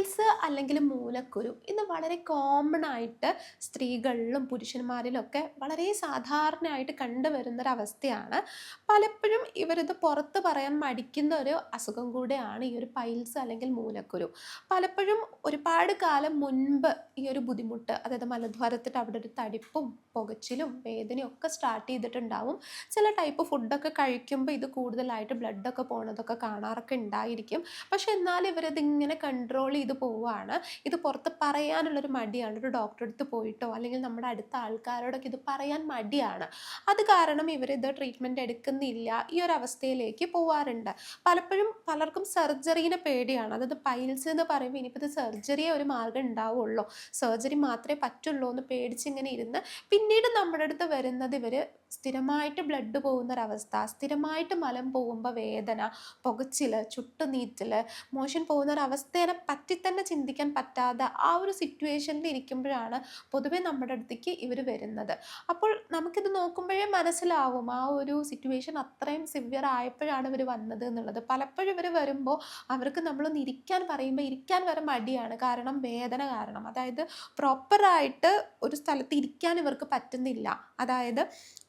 Piles അല്ലെങ്കിൽ മൂലക്കുരു ഇന്ന് വളരെ കോമൺ ആയിട്ട് സ്ത്രീകളിലും പുരുഷന്മാരിലും ഒക്കെ വളരെ സാധാരണയായിട്ട് കണ്ടുവരുന്നൊരവസ്ഥയാണ്. പലപ്പോഴും ഇവരിത് പുറത്ത് പറയാൻ മടിക്കുന്ന ഒരു അസുഖം കൂടെയാണ് ഈ ഒരു പൈൽസ് അല്ലെങ്കിൽ മൂലക്കുരു. പലപ്പോഴും ഒരുപാട് കാലം മുൻപ് ഈ ഒരു ബുദ്ധിമുട്ട് അതായത് മലദ്വാരത്തിട്ട് അവിടെ ഒരു തടിപ്പും പുകച്ചിലും വേദനയും ഒക്കെ സ്റ്റാർട്ട് ചെയ്തിട്ടുണ്ടാവും. ചില ടൈപ്പ് ഫുഡൊക്കെ കഴിക്കുമ്പോൾ ഇത് കൂടുതലായിട്ട് ബ്ലഡൊക്കെ പോണതൊക്കെ കാണാറൊക്കെ ഉണ്ടായിരിക്കും. പക്ഷെ എന്നാൽ ഇവരത് ഇങ്ങനെ കൺട്രോൾ ചെയ്ത് പോവുകയാണ് ഇത് പുറത്ത് പറയാനുള്ളൊരു മടിയാണ്. ഒരു ഡോക്ടറെ അടുത്ത് പോയിട്ടോ അല്ലെങ്കിൽ നമ്മുടെ അടുത്ത ആൾക്കാരോടൊക്കെ ഇത് പറയാൻ മടിയാണ്. അത് കാരണം ഇവരിത് ട്രീറ്റ്മെന്റ് എടുക്കുന്നില്ല. ഈ ഒരു അവസ്ഥയിലേക്ക് പോവാറുണ്ട്. പലപ്പോഴും പലർക്കും സർജറീനെ പേടിയാണ്. അതായത് പൈൽസ് എന്ന് പറയുമ്പോൾ ഇനിയിപ്പോൾ ഇത് സർജറിയെ ഒരു മാർഗം ഉണ്ടാവുള്ളൂ. സർജറി മാത്രമേ പറ്റുള്ളൂ എന്ന് പേടിച്ചിങ്ങനെ ഇരുന്ന് പിന്നീട് നമ്മുടെ അടുത്ത് വരുന്നത് ഇവർ സ്ഥിരമായിട്ട് ബ്ലഡ് പോകുന്ന ഒരവസ്ഥ സ്ഥിരമായിട്ട് മലം പോകുമ്പോൾ വേദന പുകച്ചിൽ ചുട്ടുനീറ്റൽ മോഷൻ പോകുന്ന ഒരു അവസ്ഥയെ പറ്റി തന്നെ ചിന്തിക്കാൻ പറ്റാതെ ആ ഒരു സിറ്റുവേഷനിൽ ഇരിക്കുമ്പോഴാണ് പൊതുവെ നമ്മുടെ അടുത്തേക്ക് ഇവർ വരുന്നത്. അപ്പോൾ നമുക്കിത് നോക്കുമ്പോഴേ മനസ്സിലാവും ആ ഒരു സിറ്റുവേഷൻ അത്രയും സിവിയർ ആയപ്പോഴാണ് ഇവർ വന്നത് എന്നുള്ളത്. പലപ്പോഴും ഇവർ വരുമ്പോൾ അവർക്ക് നമ്മളൊന്ന് ഇരിക്കാൻ പറയുമ്പോൾ ഇരിക്കാൻ വരെ മടിയാണ്. കാരണം വേദന കാരണം. അതായത് പ്രോപ്പറായിട്ട് ഒരു സ്ഥലത്ത് ഇരിക്കാൻ ഇവർക്ക് പറ്റുന്നില്ല. അതായത്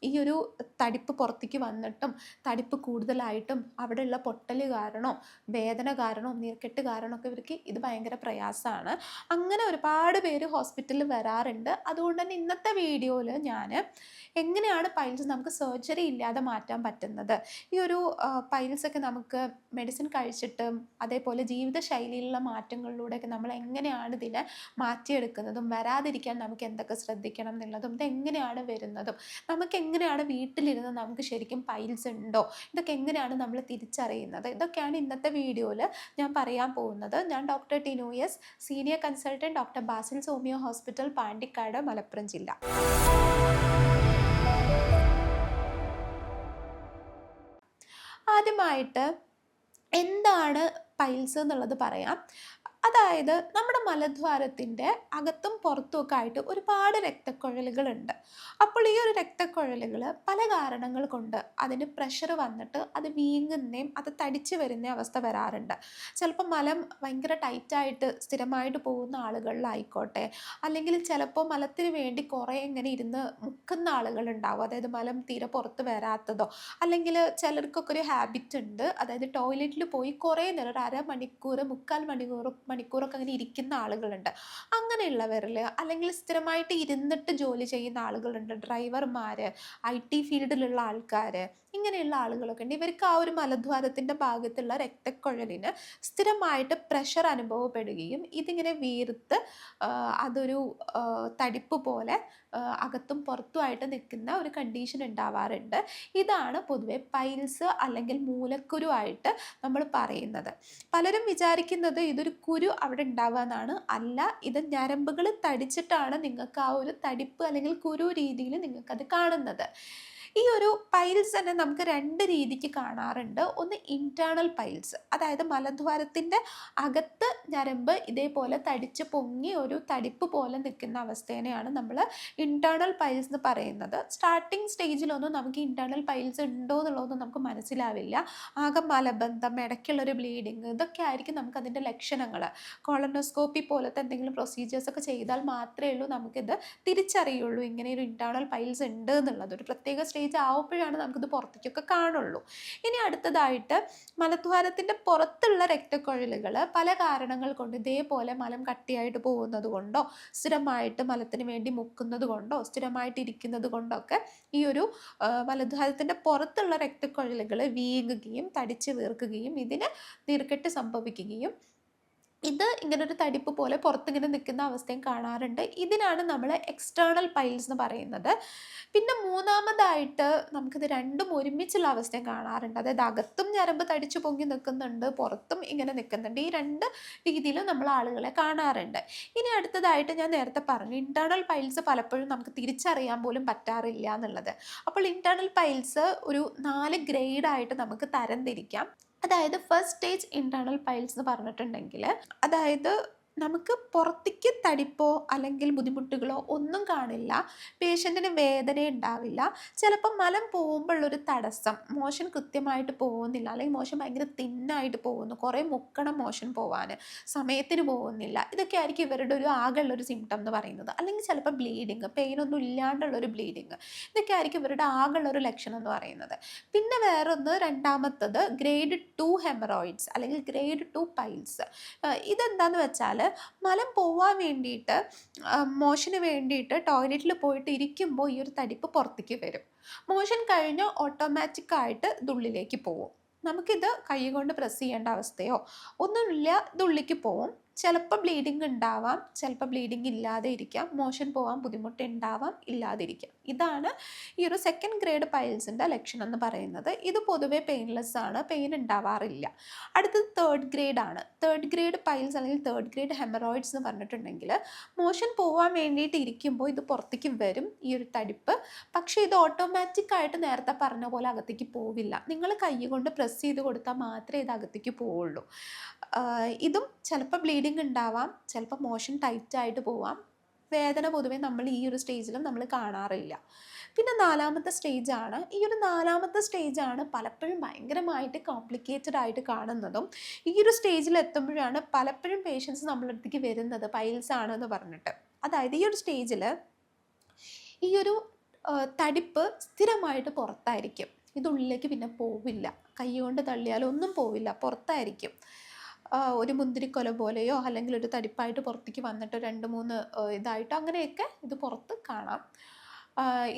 ഈ ഒരു തടിപ്പ് പുറത്തേക്ക് വന്നിട്ടും തടിപ്പ് കൂടുതലായിട്ടും അവിടെയുള്ള പൊട്ടൽ കാരണോ വേദന കാരണോ നീർക്കെട്ട് കാരണോ ഒക്കെ ഇവർക്ക് ഇത് ഭയങ്കര പ്രയാസമാണ്. അങ്ങനെ ഒരുപാട് പേര് ഹോസ്പിറ്റലിൽ വരാറുണ്ട്. അതുകൊണ്ട് തന്നെ ഇന്നത്തെ വീഡിയോയിൽ ഞാൻ എങ്ങനെയാണ് പൈൽസ് നമുക്ക് സർജറി ഇല്ലാതെ മാറ്റാൻ പറ്റുന്നത്? ഈ ഒരു പൈൽസ് ഒക്കെ നമുക്ക് മെഡിസിൻ കഴിച്ചിട്ടും അതേപോലെ ജീവിതശൈലിയിലുള്ള മാറ്റങ്ങളിലൂടെയൊക്കെ നമ്മൾ എങ്ങനെയാണ് ഇതിനെ മാറ്റിയെടുക്കുന്നതും വരാതിരിക്കാൻ നമുക്ക് എന്തൊക്കെ ശ്രദ്ധിക്കണം എന്നുള്ളതും ഇത് എങ്ങനെയാണ് വരുന്നതും നമുക്ക് എങ്ങനെയാണ് വീട്ടിലിരുന്ന് നമുക്ക് ശരിക്കും പൈൽസ് ഉണ്ടോ? ഇതൊക്കെ എങ്ങനെയാണ് നമ്മൾ തിരിച്ചറിയുന്നത്? ഇതൊക്കെയാണ് ഇന്നത്തെ വീഡിയോയിൽ ഞാൻ പറയാൻ പോകുന്നത്. ഞാൻ doctor Tinu senior consultant doctor Basil സോമിയോ hospital Pandikkad Malappuram ജില്ല. ആദ്യമായിട്ട് എന്താണ് പൈൽസ് എന്നുള്ളത് പറയാം. അതായത് നമ്മുടെ മലദ്വാരത്തിന്റെ അകത്തും പുറത്തുമൊക്കെ ആയിട്ട് ഒരുപാട് രക്തക്കുഴലുകളുണ്ട്. അപ്പോൾ ഈ ഒരു രക്തക്കുഴലുകൾ പല കാരണങ്ങൾ കൊണ്ട് അതിന് പ്രഷർ വന്നിട്ട് അത് വീങ്ങുന്നേയും അത് തടിച്ച് വരുന്ന അവസ്ഥ വരാറുണ്ട്. ചിലപ്പോൾ മലം ഭയങ്കര ടൈറ്റായിട്ട് സ്ഥിരമായിട്ട് പോകുന്ന ആളുകളിലായിക്കോട്ടെ അല്ലെങ്കിൽ ചിലപ്പോൾ മലത്തിന് വേണ്ടി കുറേ ഇങ്ങനെ ഇരുന്ന് മുക്കുന്ന ആളുകളുണ്ടാവും. അതായത് മലം തീരെ പുറത്ത് വരാത്തതോ അല്ലെങ്കിൽ ചിലർക്കൊക്കെ ഒരു ഹാബിറ്റ് ഉണ്ട്. അതായത് ടോയ്ലറ്റിൽ പോയി കുറേ നേരം ഒരു അരമണിക്കൂർ മുക്കാൽ മണിക്കൂർ മണിക്കൂറൊക്കെ അങ്ങനെ ഇരിക്കുന്ന ആളുകളുണ്ട്. അങ്ങനെയുള്ളവരിൽ അല്ലെങ്കിൽ സ്ഥിരമായിട്ട് ഇരുന്നിട്ട് ജോലി ചെയ്യുന്ന ആളുകളുണ്ട്. ഡ്രൈവർമാർ ഐ ടി ഫീൽഡിലുള്ള ആൾക്കാർ ഇങ്ങനെയുള്ള ആളുകളൊക്കെ ഉണ്ട്. ഇവർക്ക് ആ ഒരു മലദ്വാരത്തിന്റെ ഭാഗത്തുള്ള രക്തക്കുഴലിന് സ്ഥിരമായിട്ട് പ്രഷർ അനുഭവപ്പെടുകയും ഇതിങ്ങനെ വീർത്ത് അതൊരു തടിപ്പ് പോലെ അകത്തും പുറത്തുമായിട്ട് നിൽക്കുന്ന ഒരു കണ്ടീഷൻ ഉണ്ടാവാറുണ്ട്. ഇതാണ് പൊതുവെ പൈൽസ് അല്ലെങ്കിൽ മൂലക്കുരു ആയിട്ട് നമ്മൾ പറയുന്നത്. പലരും വിചാരിക്കുന്നത് ഇതൊരു കുരു അവിടെ ഉണ്ടാവുക എന്നാണ് അല്ല ഇത് ഞരമ്പുകൾ തടിച്ചിട്ടാണ് നിങ്ങൾക്ക് ആ ഒരു തടിപ്പ് അല്ലെങ്കിൽ കുരു രീതിയിൽ നിങ്ങൾക്കത് കാണുന്നത്. ഈ ഒരു പൈൽസ് തന്നെ നമുക്ക് രണ്ട് രീതിക്ക് കാണാറുണ്ട്. ഒന്ന് ഇന്റേർണൽ പൈൽസ് അതായത് മലദ്വാരത്തിന്റെ അകത്ത് ഞരമ്പ് ഇതേപോലെ തടിച്ച് പൊങ്ങി ഒരു തടിപ്പ് പോലെ നിൽക്കുന്ന അവസ്ഥേനെയാണ് നമ്മൾ ഇന്റേർണൽ പൈൽസ് എന്ന് പറയുന്നത്. സ്റ്റാർട്ടിങ് സ്റ്റേജിലൊന്നും നമുക്ക് ഇന്റേർണൽ പൈൽസ് ഉണ്ടോ എന്നുള്ളതൊന്നും നമുക്ക് മനസ്സിലാവില്ല. ആകെ മലബന്ധം ഇടയ്ക്കുള്ളൊരു ബ്ലീഡിങ് ഇതൊക്കെ ആയിരിക്കും നമുക്ക് അതിന്റെ ലക്ഷണങ്ങൾ. കോളനോസ്കോപ്പി പോലത്തെ എന്തെങ്കിലും പ്രൊസീജിയേഴ്സ് ഒക്കെ ചെയ്താൽ മാത്രമേ ഉള്ളൂ നമുക്കിത് തിരിച്ചറിയുള്ളൂ. ഇങ്ങനെ ഒരു ഇന്റേർണൽ പൈൽസ് ഉണ്ട് എന്നുള്ളത്. ഒരു പ്രത്യേക സ്റ്റേജ് ആവുമ്പോഴാണ് നമുക്കിത് പുറത്തേക്കൊക്കെ കാണുള്ളൂ. ഇനി അടുത്തതായിട്ട് മലദ്വാരത്തിന്റെ പുറത്തുള്ള രക്തക്കുഴലുകൾ പല കാരണങ്ങൾ കൊണ്ട് ഇതേപോലെ മലം കട്ടിയായിട്ട് പോകുന്നത് കൊണ്ടോ സ്ഥിരമായിട്ട് മലത്തിന് വേണ്ടി മുക്കുന്നത് കൊണ്ടോ സ്ഥിരമായിട്ട് ഇരിക്കുന്നത് കൊണ്ടോ ഒക്കെ ഈ ഒരു മലദ്വാരത്തിന്റെ പുറത്തുള്ള രക്തക്കുഴലുകൾ വീങ്ങുകയും തടിച്ച് വീർക്കുകയും ഇതിന് നീർക്കെട്ട് സംഭവിക്കുകയും ഇത് ഇങ്ങനെ ഒരു തടിപ്പ് പോലെ പുറത്തിങ്ങനെ നിൽക്കുന്ന അവസ്ഥയും കാണാറുണ്ട്. ഇതിനാണ് നമ്മൾ എക്സ്റ്റേണൽ പൈൽസ് എന്ന് പറയുന്നത്. പിന്നെ മൂന്നാമതായിട്ട് നമുക്കിത് രണ്ടും ഒരുമിച്ചുള്ള അവസ്ഥയും കാണാറുണ്ട്. അതായത് അകത്തും ഞരമ്പ് തടിച്ചു പൊങ്ങി നിൽക്കുന്നുണ്ട് പുറത്തും ഇങ്ങനെ നിൽക്കുന്നുണ്ട്. ഈ രണ്ട് രീതിയിലും നമ്മൾ ആളുകളെ കാണാറുണ്ട്. ഇനി അടുത്തതായിട്ട് ഞാൻ നേരത്തെ പറഞ്ഞു ഇന്റേർണൽ പൈൽസ് പലപ്പോഴും നമുക്ക് തിരിച്ചറിയാൻ പോലും പറ്റാറില്ല എന്നുള്ളത്. അപ്പോൾ ഇന്റേർണൽ പൈൽസ് ഒരു നാല് ഗ്രേഡായിട്ട് നമുക്ക് തരംതിരിക്കാം. അതായത് ഫസ്റ്റ് സ്റ്റേജ് ഇന്റേർണൽ പൈൽസ് എന്ന് പറഞ്ഞിട്ടുണ്ടെങ്കിൽ അതായത് നമുക്ക് പുറത്തേക്ക് തടിപ്പോ അല്ലെങ്കിൽ ബുദ്ധിമുട്ടുകളോ ഒന്നും കാണില്ല. പേഷ്യന്റിന് വേദന ഉണ്ടാവില്ല. ചിലപ്പോൾ മലം പോകുമ്പോഴുള്ളൊരു തടസ്സം മോഷൻ കൃത്യമായിട്ട് പോകുന്നില്ല അല്ലെങ്കിൽ മോഷൻ ഭയങ്കര തിന്നായിട്ട് പോകുന്നു കുറേ മുക്കണം മോഷൻ പോവാൻ സമയത്തിന് പോകുന്നില്ല. ഇതൊക്കെ ആയിരിക്കും ഇവരുടെ ഒരു ആകെയുള്ളൊരു സിംറ്റം എന്ന് പറയുന്നത്. അല്ലെങ്കിൽ ചിലപ്പോൾ ബ്ലീഡിങ് പെയിനൊന്നും ഇല്ലാണ്ടുള്ളൊരു ബ്ലീഡിങ് ഇതൊക്കെ ആയിരിക്കും ഇവരുടെ ആകെയുള്ളൊരു ലക്ഷണം എന്ന് പറയുന്നത്. പിന്നെ വേറൊന്ന് രണ്ടാമത്തത് ഗ്രേഡ് ടു ഹെമറോയിഡ്സ് അല്ലെങ്കിൽ ഗ്രേഡ് ടു പൈൽസ് ഇതെന്താന്ന് വെച്ചാൽ മലം പോവാൻ വേണ്ടിയിട്ട് മോഷന് വേണ്ടിയിട്ട് ടോയ്ലറ്റിൽ പോയിട്ട് ഇരിക്കുമ്പോൾ ഈ ഒരു തടിപ്പ് പുറത്തേക്ക് വരും. മോഷൻ കഴിഞ്ഞ് ഓട്ടോമാറ്റിക്കായിട്ട് ദുള്ളിലേക്ക് പോവും. നമുക്കിത് കൈ കൊണ്ട് പ്രസ് ചെയ്യേണ്ട അവസ്ഥയോ ഒന്നുമില്ല ദുള്ളിക്ക് പോവും. ചിലപ്പോൾ ബ്ലീഡിങ് ഉണ്ടാവാം ചിലപ്പോൾ ബ്ലീഡിങ് ഇല്ലാതെ ഇരിക്കാം മോഷൻ പോകാൻ ബുദ്ധിമുട്ട് ഉണ്ടാവാം ഇല്ലാതിരിക്കാം. ഇതാണ് ഈ ഒരു സെക്കൻഡ് ഗ്രേഡ് പൈൽസിന്റെ ലക്ഷണം എന്ന് പറയുന്നത്. ഇത് പൊതുവെ പെയിൻലെസ് ആണ് പെയിൻ ഉണ്ടാവാറില്ല. അടുത്തത് തേർഡ് ഗ്രേഡ് ആണ്. തേർഡ് ഗ്രേഡ് പൈൽസ് അല്ലെങ്കിൽ തേർഡ് ഗ്രേഡ് ഹെമറോയിഡ്സ് എന്ന് പറഞ്ഞിട്ടുണ്ടെങ്കിൽ മോഷൻ പോകാൻ വേണ്ടിയിട്ട് ഇരിക്കുമ്പോൾ ഇത് പുറത്തേക്ക് വരും ഈ ഒരു തടിപ്പ്. പക്ഷേ ഇത് ഓട്ടോമാറ്റിക് ആയിട്ട് നേരത്തെ പറഞ്ഞ പോലെ അകത്തേക്ക് പോവില്ല. നിങ്ങൾ കൈ കൊണ്ട് പ്രസ് ചെയ്ത് കൊടുത്താൽ മാത്രമേ ഇത് അകത്തേക്ക് പോവുള്ളൂ. ഇതും ചിലപ്പോൾ ബ്ലീഡിങ് ഉണ്ടാവാം ചിലപ്പോൾ മോഷൻ ടൈറ്റ് ആയിട്ട് പോവാം. വേദന പൊതുവെ നമ്മൾ ഈ ഒരു സ്റ്റേജിലും നമ്മൾ കാണാറില്ല. പിന്നെ നാലാമത്തെ സ്റ്റേജാണ് ഈ ഒരു നാലാമത്തെ സ്റ്റേജാണ് പലപ്പോഴും ഭയങ്കരമായിട്ട് കോംപ്ലിക്കേറ്റഡ് ആയിട്ട് കാണുന്നതും ഈ ഒരു സ്റ്റേജിൽ എത്തുമ്പോഴാണ് പലപ്പോഴും പേഷ്യൻസ് നമ്മളുടെ അടുത്തേക്ക് വരുന്നത് പൈൽസ് ആണെന്ന് പറഞ്ഞിട്ട്. അതായത് ഈ ഒരു സ്റ്റേജിൽ ഈ ഒരു തടിപ്പ് സ്ഥിരമായിട്ട് പുറത്തായിരിക്കും. ഇതുള്ളിലേക്ക് പിന്നെ പോവില്ല. കൈ കൊണ്ട് തള്ളിയാലൊന്നും പോവില്ല പുറത്തായിരിക്കും. ഒരു മുന്തിരിക്കൊല പോലെയോ അല്ലെങ്കിൽ ഒരു തടിപ്പായിട്ട് പുറത്തേക്ക് വന്നിട്ട് രണ്ട് മൂന്ന് ഇതായിട്ട് അങ്ങനെയൊക്കെ ഇത് പുറത്ത് കാണാം.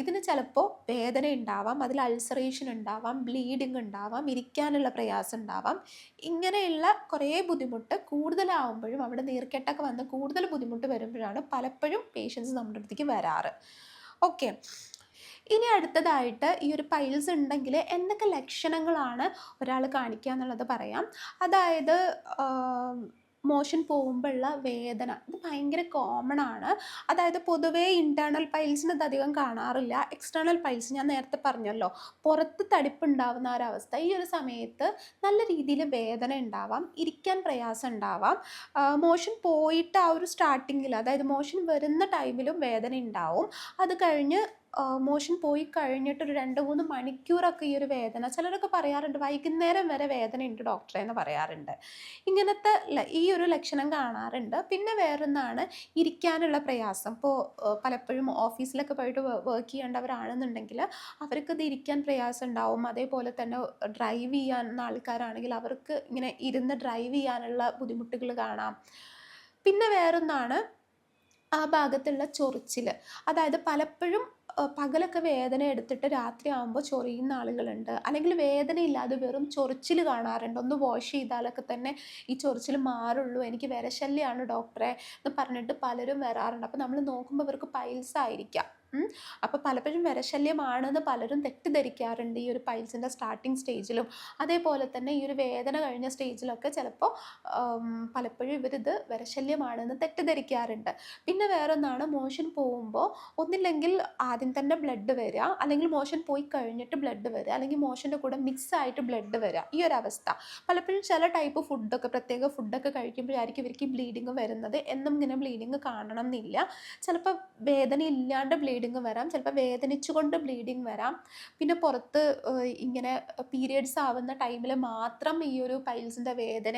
ഇതിന് ചിലപ്പോൾ വേദന ഉണ്ടാവാം അതിൽ അൾസറേഷൻ ഉണ്ടാവാം ബ്ലീഡിങ് ഉണ്ടാവാം ഇരിക്കാനുള്ള പ്രയാസം ഉണ്ടാവാം. ഇങ്ങനെയുള്ള കുറേ ബുദ്ധിമുട്ട് കൂടുതലാവുമ്പോഴും അവിടെ നീർക്കെട്ടൊക്കെ വന്ന് കൂടുതൽ ബുദ്ധിമുട്ട് വരുമ്പോഴാണ് പലപ്പോഴും പേഷ്യൻസ് നമ്മുടെ അടുത്തേക്ക് വരാറ്. ഓക്കെ ഇനി അടുത്തതായിട്ട് ഈ ഒരു പൈൽസ് ഉണ്ടെങ്കിൽ എന്തൊക്കെ ലക്ഷണങ്ങളാണ് ഒരാൾ കാണിക്കുക എന്നുള്ളത് പറയാം. അതായത് മോഷൻ പോകുമ്പോഴുള്ള വേദന ഇത് ഭയങ്കര കോമൺ ആണ്. അതായത് പൊതുവേ ഇന്റേർണൽ പൈൽസിന് ഇത് അധികം കാണാറില്ല. എക്സ്റ്റേണൽ പൈൽസ് ഞാൻ നേരത്തെ പറഞ്ഞല്ലോ. പുറത്ത് തടിപ്പ് തടിപ്പുണ്ടാവുന്ന ഒരവസ്ഥ. ഈ ഒരു സമയത്ത് നല്ല രീതിയിൽ വേദന ഉണ്ടാവാം ഇരിക്കാൻ പ്രയാസം ഉണ്ടാവാം. മോഷൻ പോയിട്ട് ആ ഒരു സ്റ്റാർട്ടിങ്ങിൽ അതായത് മോഷൻ വരുന്ന ടൈമിലും വേദന ഉണ്ടാവും. അത് കഴിഞ്ഞ് മോഷൻ പോയി കഴിഞ്ഞിട്ട് ഒരു രണ്ട് മൂന്ന് മണിക്കൂറൊക്കെ ഈ ഒരു വേദന ചിലരൊക്കെ പറയാറുണ്ട് വൈകുന്നേരം വരെ വേദന ഉണ്ട് ഡോക്ടറെ എന്ന് പറയാറുണ്ട്. ഇങ്ങനത്തെ ഈ ഒരു ലക്ഷണം കാണാറുണ്ട്. പിന്നെ വേറൊന്നാണ് ഇരിക്കാനുള്ള പ്രയാസം. ഇപ്പോൾ പലപ്പോഴും ഓഫീസിലൊക്കെ പോയിട്ട് വർക്ക് ചെയ്യേണ്ടവരാണെന്നുണ്ടെങ്കിൽ അവർക്ക് ഇത് ഇരിക്കാൻ പ്രയാസം ഉണ്ടാവും അതേപോലെ തന്നെ ഡ്രൈവ് ചെയ്യാൻ ആൾക്കാരാണെങ്കിൽ അവർക്ക് ഇങ്ങനെ ഇരുന്ന് ഡ്രൈവ് ചെയ്യാനുള്ള ബുദ്ധിമുട്ടുകൾ കാണാം. പിന്നെ വേറൊന്നാണ് ആ ഭാഗത്തുള്ള ചൊറിച്ചിൽ അതായത് പലപ്പോഴും പകലൊക്കെ വേദന എടുത്തിട്ട് രാത്രി ആകുമ്പോൾ ചൊറിയുന്ന ആളുകളുണ്ട്. അല്ലെങ്കിൽ വേദന ഇല്ലാതെ വെറും ചൊറിച്ചിൽ കാണാറുണ്ട്. ഒന്ന് വാഷ് ചെയ്താലൊക്കെ തന്നെ ഈ ചൊറിച്ചിൽ മാറുള്ളൂ. എനിക്ക് വിരശല്യമാണ് ഡോക്ടറെ എന്ന് പറഞ്ഞിട്ട് പലരും വരാറുണ്ട്. അപ്പോൾ നമ്മൾ നോക്കുമ്പോൾ അവർക്ക് പൈൽസ് ആയിരിക്കാം. അപ്പോൾ പലപ്പോഴും വിരശല്യമാണെന്ന് പലരും തെറ്റിദ്ധരിക്കാറുണ്ട് ഈ ഒരു പൈൽസിന്റെ സ്റ്റാർട്ടിങ് സ്റ്റേജിലും. അതേപോലെ തന്നെ ഈ ഒരു വേദന കഴിഞ്ഞ സ്റ്റേജിലൊക്കെ ചിലപ്പോൾ പലപ്പോഴും ഇവരിത് വിരശല്യമാണെന്ന് തെറ്റിദ്ധരിക്കാറുണ്ട്. പിന്നെ വേറൊന്നാണ് മോഷൻ പോകുമ്പോൾ ഒന്നില്ലെങ്കിൽ ആദ്യം തന്നെ ബ്ലഡ് വരിക അല്ലെങ്കിൽ മോഷൻ പോയി കഴിഞ്ഞിട്ട് ബ്ലഡ് വരിക അല്ലെങ്കിൽ മോഷന്റെ കൂടെ മിക്സ് ആയിട്ട് ബ്ലഡ് വരിക ഈ ഒരു അവസ്ഥ. പലപ്പോഴും ചില ടൈപ്പ് ഫുഡൊക്കെ പ്രത്യേക ഫുഡൊക്കെ കഴിക്കുമ്പോഴായിരിക്കും ഇവർക്ക് ബ്ലീഡിങ് വരുന്നത്. എന്നും ഇങ്ങനെ ബ്ലീഡിങ് കാണണം എന്നില്ല. ചിലപ്പോൾ വേദന ഇല്ലാണ്ട് ബ്ലീഡിങ് ബ്ലീഡിങ് വരാം. ചിലപ്പോൾ വേദനിച്ചുകൊണ്ട് ബ്ലീഡിങ് വരാം. പിന്നെ പുറത്ത് ഇങ്ങനെ പീരിയഡ്സ് ആവുന്ന ടൈമിൽ മാത്രം ഈ ഒരു പൈൽസിന്റെ വേദന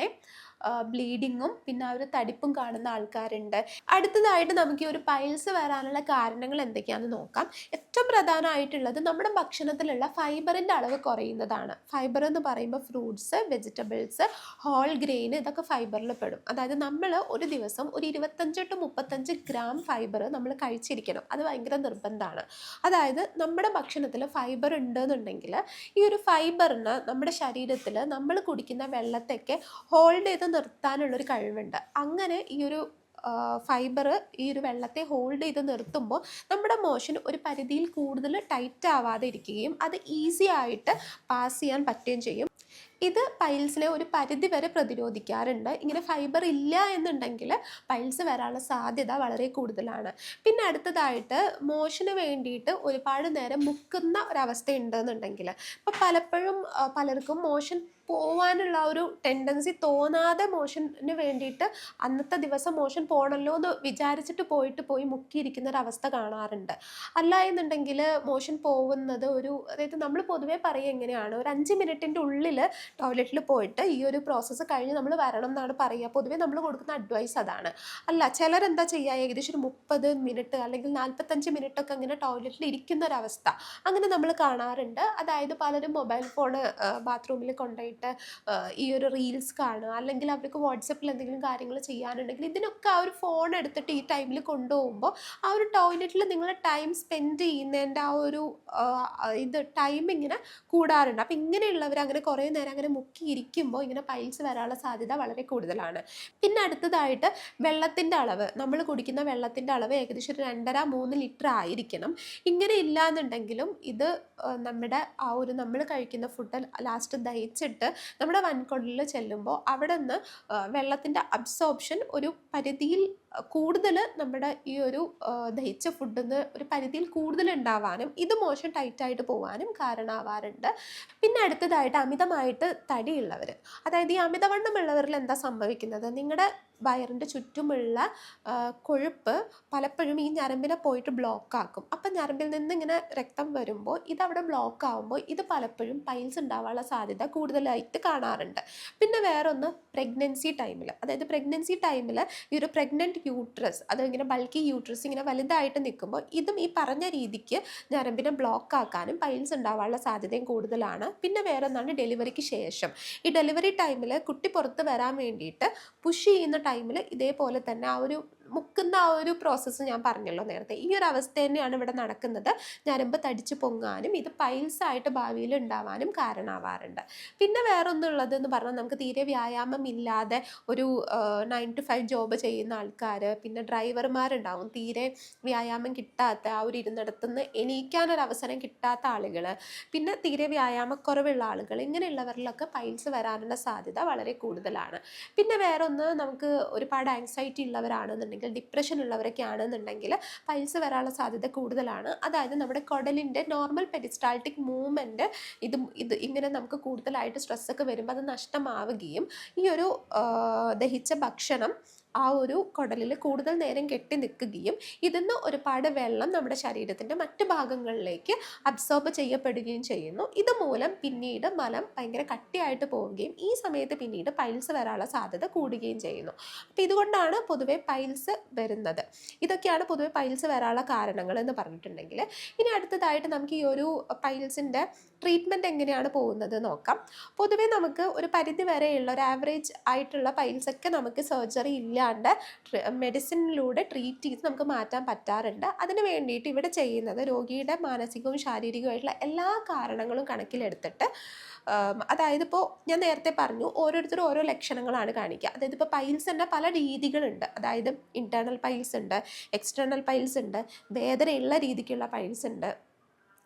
ബ്ലീഡിങ്ങും പിന്നെ ആ ഒരു തടിപ്പും കാണുന്ന ആൾക്കാരുണ്ട്. അടുത്തതായിട്ട് നമുക്ക് ഈ ഒരു പൈൽസ് വരാനുള്ള കാരണങ്ങൾ എന്തൊക്കെയാണെന്ന് നോക്കാം. ഏറ്റവും പ്രധാനമായിട്ടുള്ളത് നമ്മുടെ ഭക്ഷണത്തിലുള്ള ഫൈബറിന്റെ അളവ് കുറയുന്നതാണ്. ഫൈബർ എന്ന് പറയുമ്പോൾ ഫ്രൂട്ട്സ് വെജിറ്റബിൾസ് ഹോൾ ഗ്രെയിൻ ഇതൊക്കെ ഫൈബറിൽ പെടും. അതായത് നമ്മൾ ഒരു ദിവസം ഒരു ഇരുപത്തഞ്ച് ടു മുപ്പത്തഞ്ച് ഗ്രാം ഫൈബർ നമ്മൾ കഴിച്ചിരിക്കണം. അത് ഭയങ്കര നിർബന്ധമാണ്. അതായത് നമ്മുടെ ഭക്ഷണത്തിൽ ഫൈബർ ഉണ്ടെന്നുണ്ടെങ്കിൽ ഈ ഒരു ഫൈബറിന് നമ്മുടെ ശരീരത്തിൽ നമ്മൾ കുടിക്കുന്ന വെള്ളത്തൊക്കെ ഹോൾഡ് ചെയ്ത് നിർത്താനുള്ളൊരു കഴിവുണ്ട്. അങ്ങനെ ഈ ഒരു ഫൈബർ ഈ ഒരു വെള്ളത്തെ ഹോൾഡ് ചെയ്ത് നിർത്തുമ്പോൾ നമ്മുടെ മോഷൻ ഒരു പരിധിയിൽ കൂടുതൽ ടൈറ്റ് ആവാതെ ഇരിക്കുകയും അത് ഈസി ആയിട്ട് പാസ് ചെയ്യാൻ പറ്റുകയും ചെയ്യും. ഇത് പൈൽസിനെ ഒരു പരിധി വരെ പ്രതിരോധിക്കാറുണ്ട്. ഇങ്ങനെ ഫൈബർ ഇല്ല എന്നുണ്ടെങ്കിൽ പൈൽസ് വരാനുള്ള സാധ്യത വളരെ കൂടുതലാണ്. പിന്നെ അടുത്തതായിട്ട് മോഷന് വേണ്ടിയിട്ട് ഒരുപാട് നേരം മുക്കുന്ന ഒരവസ്ഥ ഉണ്ടെന്നുണ്ടെങ്കിൽ ഇപ്പം പലപ്പോഴും പലർക്കും മോഷൻ പോവാനുള്ള ഒരു ടെൻഡൻസി തോന്നാതെ മോഷന് വേണ്ടിയിട്ട് അന്നത്തെ ദിവസം മോഷൻ പോകണമല്ലോ എന്ന് വിചാരിച്ചിട്ട് പോയിട്ട് പോയി മുക്കിയിരിക്കുന്ന ഒരു അവസ്ഥ കാണാറുണ്ട്. അല്ല എന്നുണ്ടെങ്കിൽ മോഷൻ പോകുന്നത് ഒരു അതായത് നമ്മൾ പൊതുവേ പറയുക എങ്ങനെയാണ് ഒരു അഞ്ച് മിനിറ്റിന്റെ ഉള്ളിൽ ടോയ്ലറ്റിൽ പോയിട്ട് ഈ ഒരു പ്രോസസ്സ് കഴിഞ്ഞ് നമ്മൾ വരണം എന്നാണ് പറയുക. പൊതുവേ നമ്മൾ കൊടുക്കുന്ന അഡ്വൈസ് അതാണ്. അല്ല ചിലരെന്താ ചെയ്യുക? ഏകദേശം ഒരു മുപ്പത് മിനിറ്റ് അല്ലെങ്കിൽ നാൽപ്പത്തഞ്ച് മിനിറ്റ് ഒക്കെ അങ്ങനെ ടോയ്ലറ്റിൽ ഇരിക്കുന്ന ഒരവസ്ഥ അങ്ങനെ നമ്മൾ കാണാറുണ്ട്. അതായത് പലരും മൊബൈൽ ഫോൺ ബാത്റൂമിൽ കൊണ്ടുപോയിട്ട് ഈ ഒരു റീൽസ് കാണുക അല്ലെങ്കിൽ അവർക്ക് വാട്സപ്പിൽ എന്തെങ്കിലും കാര്യങ്ങൾ ചെയ്യാനുണ്ടെങ്കിൽ ഇതിനൊക്കെ ആ ഒരു ഫോൺ എടുത്തിട്ട് ഈ ടൈമിൽ കൊണ്ടുപോകുമ്പോൾ ആ ഒരു ടോയ്ലറ്റിൽ നിങ്ങൾ ടൈം സ്പെൻഡ് ചെയ്യുന്നതിന്റെ ആ ഒരു ഇത് ടൈം ഇങ്ങനെ കൂടാറുണ്ട്. അപ്പം ഇങ്ങനെയുള്ളവർ അങ്ങനെ കുറേ നേരം അങ്ങനെ മുക്കിയിരിക്കുമ്പോൾ ഇങ്ങനെ പൈൽസ് വരാനുള്ള സാധ്യത വളരെ കൂടുതലാണ്. പിന്നെ അടുത്തതായിട്ട് വെള്ളത്തിന്റെ അളവ്. നമ്മൾ കുടിക്കുന്ന വെള്ളത്തിന്റെ അളവ് ഏകദേശം ഒരു രണ്ടര മൂന്ന് ലിറ്റർ ആയിരിക്കണം. ഇങ്ങനെ ഇല്ല എന്നുണ്ടെങ്കിലും ഇത് നമ്മുടെ ആ ഒരു നമ്മൾ കഴിക്കുന്ന ഫുഡ് ലാസ്റ്റ് ദഹിച്ചിട്ട് നമ്മുടെ വൻകുടലിൽ ചെല്ലുമ്പോൾ അവിടെ നിന്ന് വെള്ളത്തിന്റെ അബ്സോർപ്ഷൻ ഒരു പരിധിയിൽ കൂടുതൽ നമ്മുടെ ഈ ഒരു ദഹിച്ച ഫുഡിന്ന് ഒരു പരിധിയിൽ കൂടുതൽ ഉണ്ടാവാനും ഇത് മോശം ടൈറ്റായിട്ട് പോകാനും കാരണമാവാറുണ്ട് പിന്നെ അടുത്തതായിട്ട് അമിതമായിട്ട് തടിയുള്ളവർ അതായത് ഈ അമിതവണ്ണമുള്ളവരിൽ എന്താ സംഭവിക്കുന്നത്? നിങ്ങളുടെ വയറിന്റെ ചുറ്റുമുള്ള കൊഴുപ്പ് പലപ്പോഴും ഈ ഞരമ്പിനെ പോയിട്ട് ബ്ലോക്ക് ആക്കും. അപ്പം ഞരമ്പിൽ നിന്ന് ഇങ്ങനെ രക്തം വരുമ്പോൾ ഇതവിടെ ബ്ലോക്ക് ആകുമ്പോൾ ഇത് പലപ്പോഴും പൈൽസ് ഉണ്ടാവാനുള്ള സാധ്യത കൂടുതലായിട്ട് കാണാറുണ്ട്. പിന്നെ വേറൊന്ന് പ്രഗ്നൻസി ടൈമിൽ അതായത് പ്രഗ്നൻസി ടൈമിൽ ഈ ഒരു പ്രഗ്നന്റ് യൂട്രസ് അത് ഇങ്ങനെ ബൾക്കി യൂട്രസ് ഇങ്ങനെ വലുതായിട്ട് നിൽക്കുമ്പോൾ ഇതും ഈ പറഞ്ഞ രീതിക്ക് ഞരമ്പിനെ ബ്ലോക്ക് ആക്കാനും പൈൽസ് ഉണ്ടാവാനുള്ള സാധ്യതയും കൂടുതലാണ്. പിന്നെ വേറൊന്നാണ് ഡെലിവറിക്ക് ശേഷം. ഈ ഡെലിവറി ടൈമിൽ കുട്ടി പുറത്ത് വരാൻ വേണ്ടിയിട്ട് പുഷ് ചെയ്യുന്ന ടൈമിൽ ഇതേപോലെ തന്നെ ആ ഒരു മുക്കുന്ന ആ ഒരു പ്രോസസ്സ് ഞാൻ പറഞ്ഞല്ലോ നേരത്തെ. ഈ ഒരു അവസ്ഥ തന്നെയാണ് ഇവിടെ നടക്കുന്നത്. ഞരമ്പ് തടിച്ച് പൊങ്ങാനും ഇത് പൈൽസ് ആയിട്ട് ഭാവിയിൽ ഉണ്ടാവാനും കാരണമാവാറുണ്ട്. പിന്നെ വേറെ ഒന്നുള്ളത് എന്ന് പറഞ്ഞാൽ നമുക്ക് തീരെ വ്യായാമം ഇല്ലാതെ ഒരു നയൻ ടു ഫൈവ് ജോബ് ചെയ്യുന്ന ആൾക്കാർ പിന്നെ ഡ്രൈവർമാരുണ്ടാവും തീരെ വ്യായാമം കിട്ടാത്ത ആ ഒരു ഇരുന്നിടത്തുനിന്ന് എണീക്കാനൊരു അവസരം കിട്ടാത്ത ആളുകൾ പിന്നെ തീരെ വ്യായാമക്കുറവുള്ള ആളുകൾ ഇങ്ങനെയുള്ളവരിലൊക്കെ പൈൽസ് വരാനുള്ള സാധ്യത വളരെ കൂടുതലാണ്. പിന്നെ വേറൊന്ന് നമുക്ക് ഒരുപാട് ആങ്സൈറ്റി ഉള്ളവരാണെന്നുണ്ടെങ്കിൽ ഡിപ്രഷൻ ഉള്ളവരൊക്കെ ആണെന്നുണ്ടെങ്കിൽ പൈൽസ് വരാനുള്ള സാധ്യത കൂടുതലാണ്. അതായത് നമ്മുടെ കുടലിന്റെ നോർമൽ പെരിസ്റ്റാൾട്ടിക് മൂവ്മെന്റ് ഇത് ഇത് ഇങ്ങനെ നമുക്ക് കൂടുതലായിട്ട് സ്ട്രെസ്സൊക്കെ വരുമ്പോൾ അത് നഷ്ടമാവുകയും ഈ ഒരു ദഹിച്ച ഭക്ഷണം ആ ഒരു കുടലിൽ കൂടുതൽ നേരം കെട്ടി നിൽക്കുകയും ഇതിന്ന് ഒരുപാട് വെള്ളം നമ്മുടെ ശരീരത്തിന്റെ മറ്റ് ഭാഗങ്ങളിലേക്ക് അബ്സോർബ് ചെയ്യപ്പെടുകയും ചെയ്യുന്നു. ഇതുമൂലം പിന്നീട് മലം ഭയങ്കര കട്ടിയായിട്ട് പോവുകയും ഈ സമയത്ത് പിന്നീട് പൈൽസ് വരാനുള്ള സാധ്യത കൂടുകയും ചെയ്യുന്നു. അപ്പം ഇതുകൊണ്ടാണ് പൊതുവെ പൈൽസ് വരുന്നത്. ഇതൊക്കെയാണ് പൊതുവെ പൈൽസ് വരാനുള്ള കാരണങ്ങൾ എന്ന് പറഞ്ഞിട്ടുണ്ടെങ്കിൽ ഇനി അടുത്തതായിട്ട് നമുക്ക് ഈ ഒരു പൈൽസിന്റെ ട്രീറ്റ്മെന്റ് എങ്ങനെയാണ് പോകുന്നത് നോക്കാം. പൊതുവെ നമുക്ക് ഒരു പരിധി വരെയുള്ള ഒരു ആവറേജ് ആയിട്ടുള്ള പൈൽസൊക്കെ നമുക്ക് സർജറി ഇല്ലാണ്ട് മെഡിസിനിലൂടെ ട്രീറ്റ് ചെയ്ത് നമുക്ക് മാറ്റാൻ പറ്റാറുണ്ട്. അതിന് വേണ്ടിയിട്ട് ഇവിടെ ചെയ്യുന്നത് രോഗിയുടെ മാനസികവും ശാരീരികവുമായിട്ടുള്ള എല്ലാ കാരണങ്ങളും കണക്കിലെടുത്തിട്ട് അതായത് ഇപ്പോൾ ഞാൻ നേരത്തെ പറഞ്ഞു ഓരോരുത്തരും ഓരോ ലക്ഷണങ്ങളാണ് കാണിക്കുക. അതായത് ഇപ്പോൾ പൈൽസ് തന്നെ പല രീതികളുണ്ട്. അതായത് ഇന്റേർണൽ പൈൽസ് ഉണ്ട് എക്സ്റ്റേണൽ പൈൽസ് ഉണ്ട് വേദനയുള്ള രീതിക്കുള്ള പൈൽസ് ഉണ്ട്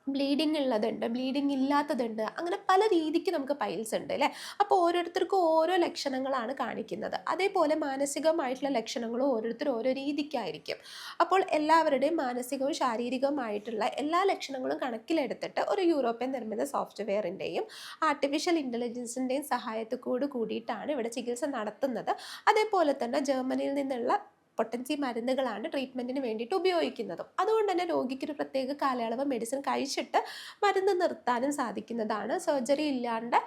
ബ്ലീഡിങ് ഉള്ളതുണ്ട് ബ്ലീഡിങ് ഇല്ലാത്തതുണ്ട് അങ്ങനെ പല രീതിക്ക് നമുക്ക് പൈൽസ് ഉണ്ട് അല്ലേ? അപ്പോൾ ഓരോരുത്തർക്കും ഓരോ ലക്ഷണങ്ങളാണ് കാണിക്കുന്നത്. അതേപോലെ മാനസികമായിട്ടുള്ള ലക്ഷണങ്ങളും ഓരോരുത്തർ ഓരോ രീതിക്കായിരിക്കും. അപ്പോൾ എല്ലാവരുടെയും മാനസികവും ശാരീരികവുമായിട്ടുള്ള എല്ലാ ലക്ഷണങ്ങളും കണക്കിലെടുത്തിട്ട് ഒരു യൂറോപ്യൻ നിർമ്മിത സോഫ്റ്റ്വെയറിന്റെയും ആർട്ടിഫിഷ്യൽ ഇന്റലിജൻസിന്റെയും സഹായത്തോടു കൂടിയിട്ടാണ് ഇവിടെ ചികിത്സ നടത്തുന്നത്. അതേപോലെ തന്നെ ജർമ്മനിയിൽ നിന്നുള്ള പൊട്ടൻസി മരുന്നുകളാണ് ട്രീറ്റ്മെന്റിന് വേണ്ടിയിട്ട് ഉപയോഗിക്കുന്നതും. അതുകൊണ്ട് തന്നെ രോഗിക്ക് ഒരു പ്രത്യേക കാലയളവ് മെഡിസിൻ കഴിച്ചിട്ട് മരുന്ന് നിർത്താനും സാധിക്കുന്നതാണ്. സർജറി ഇല്ലാണ്ട്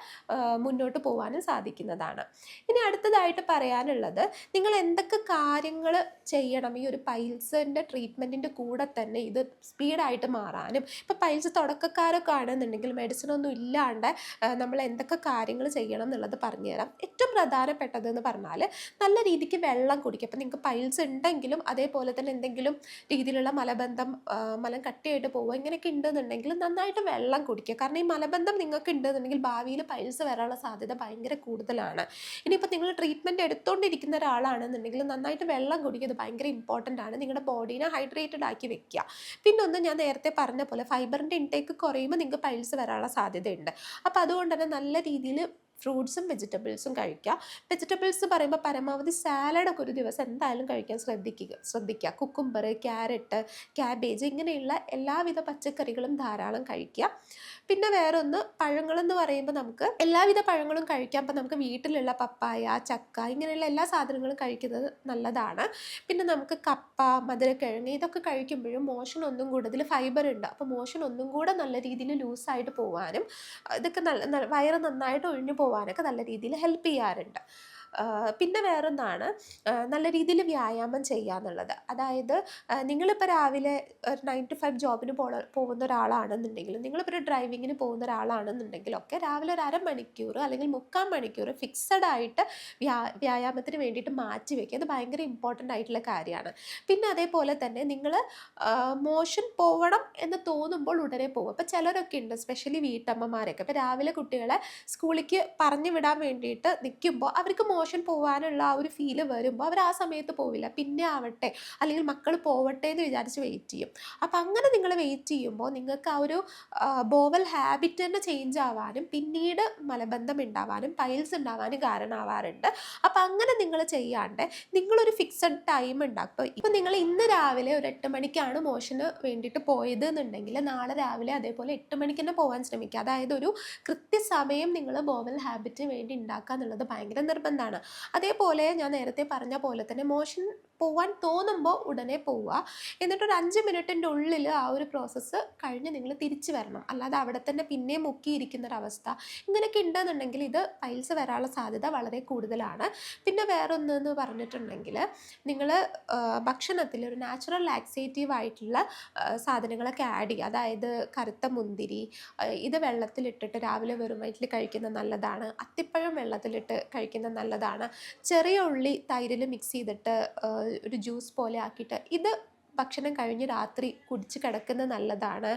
മുന്നോട്ട് പോകാനും സാധിക്കുന്നതാണ്. ഇനി അടുത്തതായിട്ട് പറയാനുള്ളത് നിങ്ങൾ എന്തൊക്കെ കാര്യങ്ങൾ ചെയ്യണം? ഈ ഒരു പൈൽസിന്റെ ട്രീറ്റ്മെന്റിന്റെ കൂടെ തന്നെ ഇത് സ്പീഡായിട്ട് മാറാനും ഇപ്പോൾ പൈൽസ് തുടക്കക്കാരൊക്കെ ആണെന്നുണ്ടെങ്കിൽ മെഡിസിൻ ഒന്നും ഇല്ലാണ്ട് നമ്മൾ എന്തൊക്കെ കാര്യങ്ങൾ ചെയ്യണം എന്നുള്ളത് പറഞ്ഞുതരാം. ഏറ്റവും പ്രധാനപ്പെട്ടതെന്ന് പറഞ്ഞാൽ നല്ല രീതിക്ക് വെള്ളം കുടിക്കുക. അപ്പോൾ നിങ്ങൾക്ക് പൈൽസ് ഉണ്ടെങ്കിലും അതേപോലെ തന്നെ എന്തെങ്കിലും രീതിയിലുള്ള മലബന്ധം മലം കട്ടിയായിട്ട് പോവുക ഇങ്ങനെയൊക്കെ ഉണ്ടെന്നുണ്ടെങ്കിൽ നന്നായിട്ട് വെള്ളം കുടിക്കുക. കാരണം ഈ മലബന്ധം നിങ്ങൾക്ക് ഉണ്ടെന്നുണ്ടെങ്കിൽ ഭാവിയിൽ പൈൽസ് വരാനുള്ള സാധ്യത ഭയങ്കര കൂടുതലാണ്. ഇനിയിപ്പോൾ നിങ്ങൾ ട്രീറ്റ്മെന്റ് എടുത്തുകൊണ്ടിരിക്കുന്ന ഒരാളാണെന്നുണ്ടെങ്കിൽ നന്നായിട്ട് വെള്ളം കുടിക്കുക അത് ഭയങ്കര ഇമ്പോർട്ടന്റ് ആണ്. നിങ്ങളുടെ ബോഡീനെ ഹൈഡ്രേറ്റഡ് ആക്കി വെക്കുക. പിന്നെ ഒന്ന് ഞാൻ നേരത്തെ പറഞ്ഞ പോലെ ഫൈബറിന്റെ ഇൻടേക്ക് കുറയുമ്പോൾ നിങ്ങൾക്ക് പൈൽസ് വരാനുള്ള സാധ്യതയുണ്ട്. അപ്പോൾ അതുകൊണ്ട് തന്നെ നല്ല രീതിയിൽ ഫ്രൂട്ട്സും വെജിറ്റബിൾസും കഴിക്കുക. വെജിറ്റബിൾസ് പറയുമ്പോൾ പരമാവധി സാലഡൊക്കെ ഒരു ദിവസം എന്തായാലും കഴിക്കാൻ ശ്രദ്ധിക്കുക. ശ്രദ്ധിക്കുക. കുക്കുംബർ ക്യാരറ്റ് ക്യാബേജ് ഇങ്ങനെയുള്ള എല്ലാവിധ പച്ചക്കറികളും ധാരാളം കഴിക്കുക. പിന്നെ വേറൊന്ന് പഴങ്ങളെന്ന് പറയുമ്പോൾ നമുക്ക് എല്ലാവിധ പഴങ്ങളും കഴിക്കാം. അപ്പം നമുക്ക് വീട്ടിലുള്ള പപ്പായ ചക്ക ഇങ്ങനെയുള്ള എല്ലാ സാധനങ്ങളും കഴിക്കുന്നത് നല്ലതാണ്. പിന്നെ നമുക്ക് കപ്പ മധുരക്കിഴങ്ങ് ഇതൊക്കെ കഴിക്കുമ്പോഴും മോഷൻ ഒന്നും കൂടുതൽ ഫൈബർ ഉണ്ട്. അപ്പോൾ മോഷൻ ഒന്നും കൂടെ നല്ല രീതിയിൽ ലൂസായിട്ട് പോകാനും ഇതൊക്കെ നല്ല വയറ് നന്നായിട്ട് ഒഴിഞ്ഞു പോകാനൊക്കെ നല്ല രീതിയിൽ ഹെൽപ്പ് ചെയ്യാറുണ്ട്. പിന്നെ വേറൊന്നാണ് നല്ല രീതിയിൽ വ്യായാമം ചെയ്യുക എന്നുള്ളത് അതായത് നിങ്ങളിപ്പോൾ രാവിലെ ഒരു നയൻ ടു ഫൈവ് ജോബിന് പോ പോകുന്ന ഒരാളാണെന്നുണ്ടെങ്കിലും നിങ്ങളിപ്പോൾ ഒരു ഡ്രൈവിങ്ങിന് പോകുന്ന ഒരാളാണെന്നുണ്ടെങ്കിലൊക്കെ രാവിലെ ഒരു അരമണിക്കൂർ അല്ലെങ്കിൽ മുക്കാൽ മണിക്കൂർ ഫിക്സഡ് ആയിട്ട് വ്യാ വ്യായാമത്തിന് വേണ്ടിയിട്ട് മാറ്റി വയ്ക്കുക അത് ഭയങ്കര ഇമ്പോർട്ടന്റ് ആയിട്ടുള്ള കാര്യമാണ്. പിന്നെ അതേപോലെ തന്നെ നിങ്ങൾ മോഷൻ പോകണം എന്ന് തോന്നുമ്പോൾ ഉടനെ പോകും അപ്പോൾ ചിലരൊക്കെ ഉണ്ട് സ്പെഷ്യലി വീട്ടമ്മമാരൊക്കെ. ഇപ്പോൾ രാവിലെ കുട്ടികളെ സ്കൂളിലേക്ക് പറഞ്ഞു വിടാൻ വേണ്ടിയിട്ട് നിൽക്കുമ്പോൾ അവർക്ക് മോഷൻ പോകാനുള്ള ആ ഒരു ഫീൽ വരുമ്പോൾ അവർ ആ സമയത്ത് പോവില്ല. പിന്നെ ആവട്ടെ. അല്ലെങ്കിൽ മക്കൾ പോവട്ടെ എന്ന് വിചാരിച്ച് വെയിറ്റ് ചെയ്യും. അപ്പം അങ്ങനെ നിങ്ങൾ വെയിറ്റ് ചെയ്യുമ്പോൾ നിങ്ങൾക്ക് ആ ഒരു ബോവൽ ഹാബിറ്റ് തന്നെ ചേഞ്ച് ആവാനും പിന്നീട് മലബന്ധം ഉണ്ടാവാനും പൈൽസ് ഉണ്ടാവാനും കാരണമാവാറുണ്ട് അപ്പം അങ്ങനെ നിങ്ങൾ ചെയ്യാണ്ട് നിങ്ങളൊരു ഫിക്സഡ് ടൈം ഉണ്ടാക്കും ഇപ്പം നിങ്ങൾ ഇന്ന് രാവിലെ ഒരു എട്ട് മണിക്കാണ് മോഷന് വേണ്ടിയിട്ട് പോയത് എന്നുണ്ടെങ്കിൽ നാളെ രാവിലെ അതേപോലെ എട്ട് മണിക്ക് തന്നെ പോകാൻ ശ്രമിക്കുക. അതായത് ഒരു കൃത്യസമയം നിങ്ങൾ ബോവൽ ഹാബിറ്റിന് വേണ്ടി ഉണ്ടാക്കുക എന്നുള്ളത് ഭയങ്കര നിർബന്ധമാണ് അതേപോലെ ഞാൻ നേരത്തെ പറഞ്ഞ പോലെ തന്നെ മോഷൻ പോവാൻ തോന്നുമ്പോൾ ഉടനെ പോവുക. എന്നിട്ട് ഒരു അഞ്ച് മിനിറ്റിന്റെ ഉള്ളിൽ ആ ഒരു പ്രോസസ്സ് കഴിഞ്ഞ് നിങ്ങൾ തിരിച്ചു വരണം. അല്ലാതെ അവിടെ തന്നെ പിന്നെ മുക്കിയിരിക്കുന്ന ഒരവസ്ഥ ഇങ്ങനെയൊക്കെ ഉണ്ടെന്നുണ്ടെങ്കിൽ ഇത് പൈൽസ് വരാനുള്ള സാധ്യത വളരെ കൂടുതലാണ്. പിന്നെ വേറൊന്നെന്ന് പറഞ്ഞിട്ടുണ്ടെങ്കിൽ നിങ്ങൾ ഭക്ഷണത്തിൽ ഒരു നാച്ചുറൽ ലാക്സേറ്റീവ് ആയിട്ടുള്ള സാധനങ്ങളൊക്കെ ആഡ് ചെയ്യുക. അതായത് കറുത്ത മുന്തിരി ഇത് വെള്ളത്തിലിട്ടിട്ട് രാവിലെ വെറും വയറ്റിൽ കഴിക്കുന്നത് നല്ലതാണ്. അത്തിപ്പഴം വെള്ളത്തിലിട്ട് കഴിക്കുന്നത് നല്ലതാണ്. ചെറിയ ഉള്ളി തൈരിൽ മിക്സ് ചെയ്തിട്ട് ഒരു ജ്യൂസ് പോലെ ആക്കിയിട്ട് ഇത് ഭക്ഷണം കഴിഞ്ഞ് രാത്രി കുടിച്ച് കിടക്കുന്നത് നല്ലതാണ്.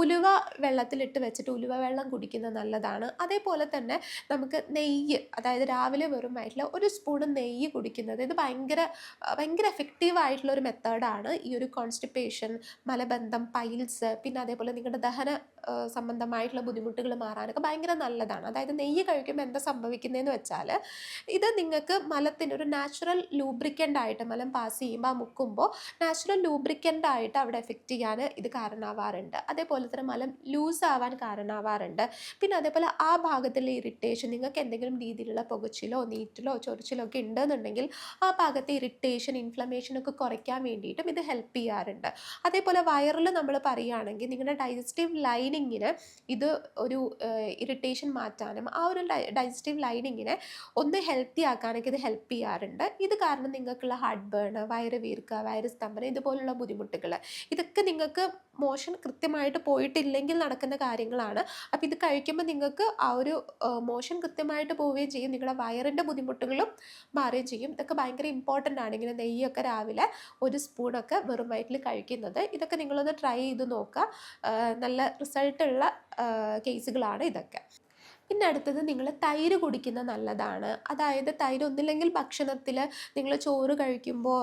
ഉലുവ വെള്ളത്തിലിട്ട് വെച്ചിട്ട് ഉലുവ വെള്ളം കുടിക്കുന്നത് നല്ലതാണ്. അതേപോലെ തന്നെ നമുക്ക് നെയ്യ് അതായത് രാവിലെ വെറും വയറ്റിൽ ഒരു സ്പൂൺ നെയ്യ് കുടിക്കുന്നത് ഇത് ഭയങ്കര ഭയങ്കര എഫക്റ്റീവ് ആയിട്ടുള്ള ഒരു മെത്തേഡാണ് ഈ ഒരു കോൺസ്റ്റിപ്പേഷൻ മലബന്ധം പൈൽസ് പിന്നെ അതേപോലെ നിങ്ങളുടെ ദഹന സംബന്ധമായിട്ടുള്ള ബുദ്ധിമുട്ടുകൾ മാറാനൊക്കെ ഭയങ്കര നല്ലതാണ്. അതായത് നെയ്യ് കഴിക്കുമ്പോൾ എന്താ സംഭവിക്കുന്നതെന്ന് വെച്ചാൽ ഇത് നിങ്ങൾക്ക് മലത്തിന് ഒരു നാച്ചുറൽ ലൂബ്രിക്കന്റ് ആയിട്ട് മലം പാസ് ചെയ്യുമ്പോൾ മുക്കുമ്പോൾ നാച്ചുറൽ ആയിട്ട് അവിടെ എഫക്റ്റ് ചെയ്യാൻ ഇത് കാരണമാവാറുണ്ട്. അതേപോലെ തന്നെ മലം ലൂസ് ആവാൻ കാരണമാവാറുണ്ട്. പിന്നെ അതേപോലെ ആ ഭാഗത്തുള്ള ഇറിറ്റേഷൻ നിങ്ങൾക്ക് എന്തെങ്കിലും രീതിയിലുള്ള പുകച്ചിലോ നീറ്റിലോ ചൊറിച്ചിലോ ഒക്കെ ഉണ്ടെന്നുണ്ടെങ്കിൽ ആ ഭാഗത്തെ ഇറിറ്റേഷൻ ഇൻഫ്ലമേഷൻ ഒക്കെ കുറയ്ക്കാൻ വേണ്ടിയിട്ടും ഇത് ഹെൽപ്പ് ചെയ്യാറുണ്ട്. അതേപോലെ വയറിൽ നമ്മൾ പറയുകയാണെങ്കിൽ നിങ്ങളുടെ ഡൈജസ്റ്റീവ് ലൈനിങ്ങിന് ഇത് ഒരു ഇറിറ്റേഷൻ മാറ്റാനും ആ ഒരു ഡൈജസ്റ്റീവ് ലൈനിങ്ങിനെ ഒന്ന് ഹെൽത്തി ആക്കാനൊക്കെ ഇത് ഹെൽപ്പ് ചെയ്യാറുണ്ട്. ഇത് കാരണം നിങ്ങൾക്കുള്ള ഹാർട്ട് ബേൺ വയറ് വീർക്കുക വയറ് സ്തംഭനം ഇതുപോലുള്ള ബുദ്ധിമുട്ടുകൾ ഇതൊക്കെ നിങ്ങൾക്ക് മോഷൻ കൃത്യമായിട്ട് പോയിട്ടില്ലെങ്കിൽ നടക്കുന്ന കാര്യങ്ങളാണ്. അപ്പം ഇത് കഴിക്കുമ്പോൾ നിങ്ങൾക്ക് ആ ഒരു മോഷൻ കൃത്യമായിട്ട് പോവുകയും ചെയ്യും. നിങ്ങളുടെ വയറിന്റെ ബുദ്ധിമുട്ടുകളും മാറുകയും ചെയ്യും. ഇതൊക്കെ ഭയങ്കര ഇമ്പോർട്ടന്റ് ആണ്. ഇങ്ങനെ നെയ്യൊക്കെ രാവിലെ ഒരു സ്പൂണൊക്കെ വെറും വയറ്റിൽ കഴിക്കുന്നത്. ഇതൊക്കെ നിങ്ങളൊന്ന് ട്രൈ ചെയ്ത് നോക്കുക. നല്ല റിസൾട്ടുള്ള കേസുകളാണ് ഇതൊക്കെ. പിന്നെ അടുത്തത് നിങ്ങൾ തൈര് കുടിക്കുന്നത് നല്ലതാണ്. അതായത് തൈര് ഒന്നില്ലെങ്കിൽ ഭക്ഷണത്തിൽ നിങ്ങൾ ചോറ് കഴിക്കുമ്പോൾ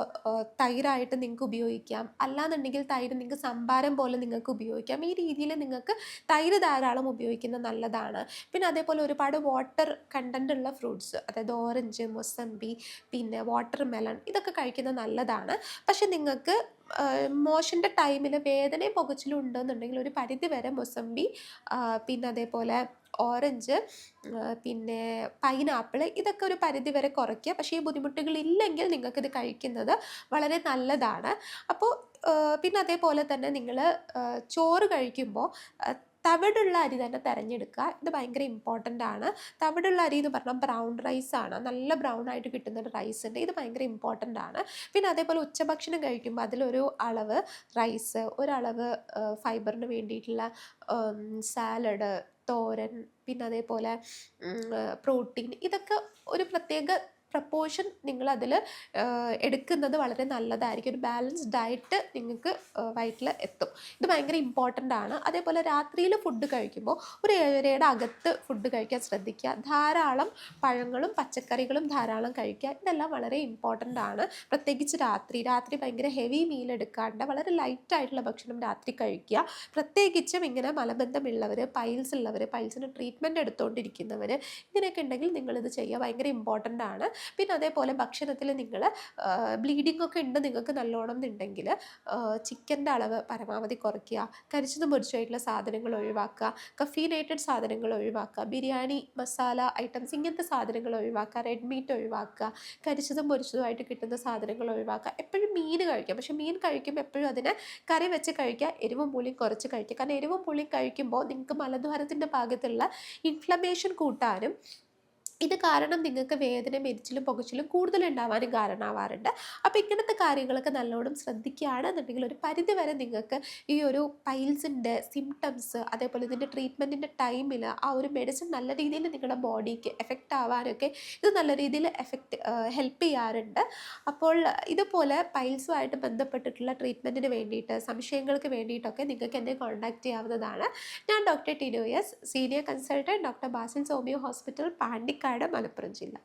തൈരായിട്ട് നിങ്ങൾക്ക് ഉപയോഗിക്കാം. അല്ലാന്നുണ്ടെങ്കിൽ തൈര് നിങ്ങൾക്ക് സംഭാരം പോലെ നിങ്ങൾക്ക് ഉപയോഗിക്കാം. ഈ രീതിയിൽ നിങ്ങൾക്ക് തൈര് ധാരാളം ഉപയോഗിക്കുന്നത് നല്ലതാണ്. പിന്നെ അതേപോലെ ഒരുപാട് വാട്ടർ കണ്ടന്റ് ഉള്ള ഫ്രൂട്ട്സ് അതായത് ഓറഞ്ച് മൊസമ്പി പിന്നെ വാട്ടർ മെലൺ ഇതൊക്കെ കഴിക്കുന്നത് നല്ലതാണ്. പക്ഷെ നിങ്ങൾക്ക് മോഷന്റെ ടൈമിൽ വേദനയും പുകച്ചിലും ഉണ്ടെന്നുണ്ടെങ്കിൽ ഒരു പരിധി വരെ മൊസമ്പി പിന്നെ അതേപോലെ ഓറഞ്ച് പിന്നെ പൈനാപ്പിൾ ഇതൊക്കെ ഒരു പരിധി വരെ കുറയ്ക്കുക. പക്ഷേ ഈ ബുദ്ധിമുട്ടുകൾ ഇല്ലെങ്കിൽ നിങ്ങൾക്കിത് കഴിക്കുന്നത് വളരെ നല്ലതാണ്. അപ്പോൾ പിന്നെ അതേപോലെ തന്നെ നിങ്ങൾ ചോറ് കഴിക്കുമ്പോൾ തവിടുള്ള അരി തന്നെ തിരഞ്ഞെടുക്കുക. ഇത് ഭയങ്കര ഇമ്പോർട്ടന്റ് ആണ്. തവിടുള്ള അരി എന്ന് പറഞ്ഞാൽ ബ്രൗൺ റൈസ് ആണ്. നല്ല ബ്രൗൺ ആയിട്ട് കിട്ടുന്ന ഒരു റൈസ് ഉണ്ട്. ഇത് ഭയങ്കര ഇമ്പോർട്ടന്റ് ആണ്. പിന്നെ അതേപോലെ ഉച്ചഭക്ഷണം കഴിക്കുമ്പോൾ അതിലൊരു അളവ് റൈസ് ഒരളവ് ഫൈബറിന് വേണ്ടിയിട്ടുള്ള സാലഡ് തോരൻ പിന്നെ അതേപോലെ പ്രോട്ടീൻ ഇതൊക്കെ ഒരു പ്രത്യേക പ്രപ്പോർഷൻ നിങ്ങളതിൽ എടുക്കുന്നത് വളരെ നല്ലതായിരിക്കും. ഒരു ബാലൻസ്ഡ് ഡയറ്റ് നിങ്ങൾക്ക് വയറ്റിൽ എത്തും. ഇത് ഭയങ്കര ഇമ്പോർട്ടന്റ് ആണ്. അതേപോലെ രാത്രിയിൽ ഫുഡ് കഴിക്കുമ്പോൾ ഒരു ഏഴരയുടെ അകത്ത് ഫുഡ് കഴിക്കാൻ ശ്രദ്ധിക്കുക. ധാരാളം പഴങ്ങളും പച്ചക്കറികളും ധാരാളം കഴിക്കുക. ഇതെല്ലാം വളരെ ഇമ്പോർട്ടന്റ് ആണ്. പ്രത്യേകിച്ച് രാത്രി. രാത്രി ഭയങ്കര ഹെവി മീൽ എടുക്കാണ്ട് വളരെ ലൈറ്റ് ആയിട്ടുള്ള ഭക്ഷണം രാത്രി കഴിക്കുക. പ്രത്യേകിച്ചും ഇങ്ങനെ മലബന്ധമുള്ളവർ പൈൽസ് ഉള്ളവർ പൈൽസിന് ട്രീറ്റ്മെന്റ് എടുത്തുകൊണ്ടിരിക്കുന്നവർ ഇങ്ങനെയൊക്കെ ഉണ്ടെങ്കിൽ നിങ്ങളിത് ചെയ്യുക. ഭയങ്കര ഇമ്പോർട്ടന്റ് ആണ്. പിന്നെ അതേപോലെ ഭക്ഷണത്തിൽ നിങ്ങൾ ബ്ലീഡിംഗ് ഒക്കെ ഉണ്ട് നിങ്ങൾക്ക് നല്ലോണം എന്നുണ്ടെങ്കിൽ ചിക്കന്റെ അളവ് പരമാവധി കുറയ്ക്കുക കരിച്ചതും പൊരിച്ചതായിട്ടുള്ള സാധനങ്ങൾ ഒഴിവാക്കുക കഫീനേറ്റഡ് സാധനങ്ങൾ ഒഴിവാക്കുക ബിരിയാണി മസാല ഐറ്റംസ് ഇങ്ങനത്തെ സാധനങ്ങൾ ഒഴിവാക്കുക റെഡ് മീറ്റ് ഒഴിവാക്കുക കരിച്ചതും പൊരിച്ചതുമായിട്ട് കിട്ടുന്ന സാധനങ്ങൾ ഒഴിവാക്കുക എപ്പോഴും മീൻ കഴിക്കുക. പക്ഷേ മീൻ കഴിക്കുമ്പോൾ എപ്പോഴും അതിനെ കറി വെച്ച് കഴിക്കുക എരിവും പുളിയും കുറച്ച് കഴിക്കുക. കാരണം എരിവും പുളിയും കഴിക്കുമ്പോൾ നിങ്ങൾക്ക് മലദ്വാരത്തിന്റെ ഭാഗത്തുള്ള ഇൻഫ്ലമേഷൻ കൂട്ടാനും ഇത് കാരണം നിങ്ങൾക്ക് വേദന എരിച്ചിലും പുകച്ചിലും കൂടുതലുണ്ടാവാനും കാരണമാവാറുണ്ട്. അപ്പോൾ ഇങ്ങനത്തെ കാര്യങ്ങളൊക്കെ നല്ലോണം ശ്രദ്ധിക്കുകയാണെന്നുണ്ടെങ്കിൽ ഒരു പരിധി വരെ നിങ്ങൾക്ക് ഈ ഒരു പൈൽസിന്റെ സിംറ്റംസ് അതേപോലെ ഇതിന്റെ ട്രീറ്റ്മെന്റിന്റെ ടൈമിൽ ആ ഒരു മെഡിസിൻ നല്ല രീതിയിൽ നിങ്ങളുടെ ബോഡിക്ക് എഫക്റ്റ് ആവാനൊക്കെ ഇത് നല്ല രീതിയിൽ എഫക്റ്റ് ഹെൽപ്പ് ചെയ്യാറുണ്ട്. അപ്പോൾ ഇതുപോലെ പൈൽസുമായിട്ട് ബന്ധപ്പെട്ടിട്ടുള്ള ട്രീറ്റ്മെന്റിന് വേണ്ടിയിട്ട് സംശയങ്ങൾക്ക് വേണ്ടിയിട്ടൊക്കെ നിങ്ങൾക്ക് എന്നെ കോൺടാക്റ്റ് ചെയ്യാവുന്നതാണ്. ഞാൻ ഡോക്ടർ ടിനോയസ് senior consultant doctor Basil സോമിയോ hospital Pandikkad Malappuram ജില്ല.